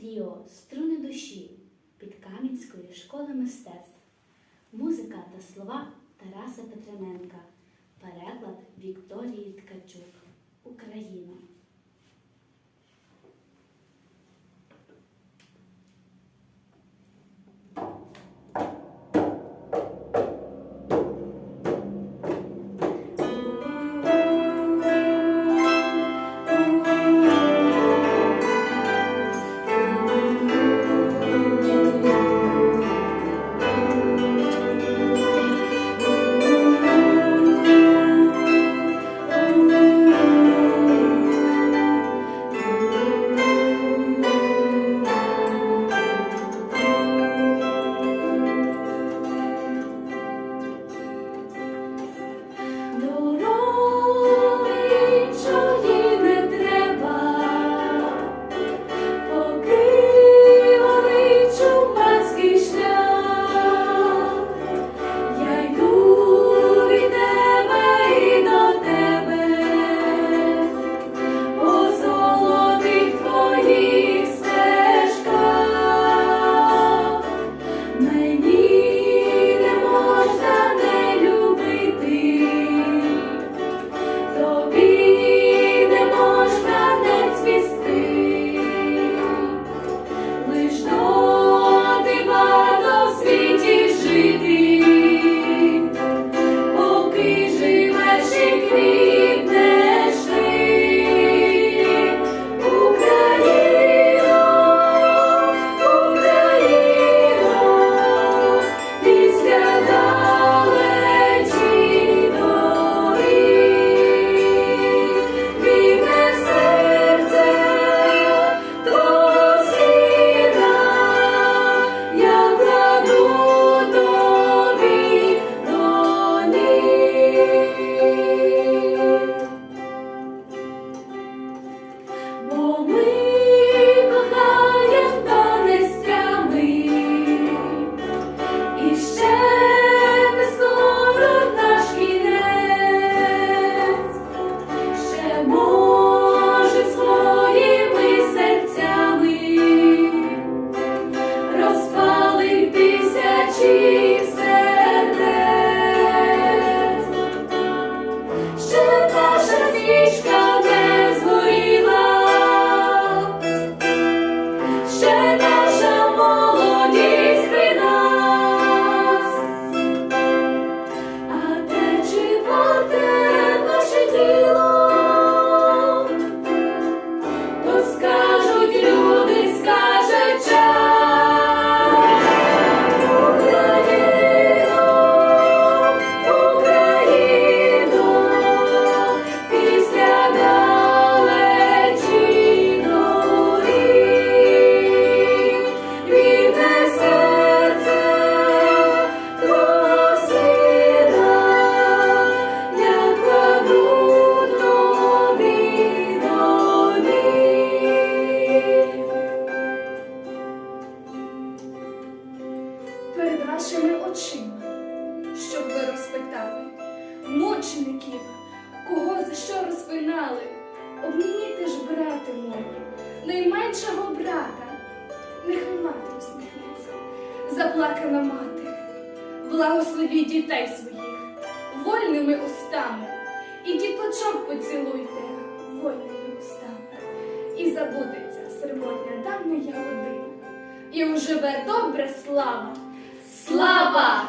Тріо Струни душі під Кам'янської школи мистецтв. Музика та слова Тараса Петрененка. Переклад Вікторії Ткачук. Україна. Uno. злочинників, кого за що розпинали, обмініть ж, брати мої, найменшого брата, нехай мати усміхнеться, заплакана мати, благослови дітей своїх вольними устами, і діточок поцілуйте вольними устами, і забудеться серботня давня ягодина, і уживе добра слава. Слава!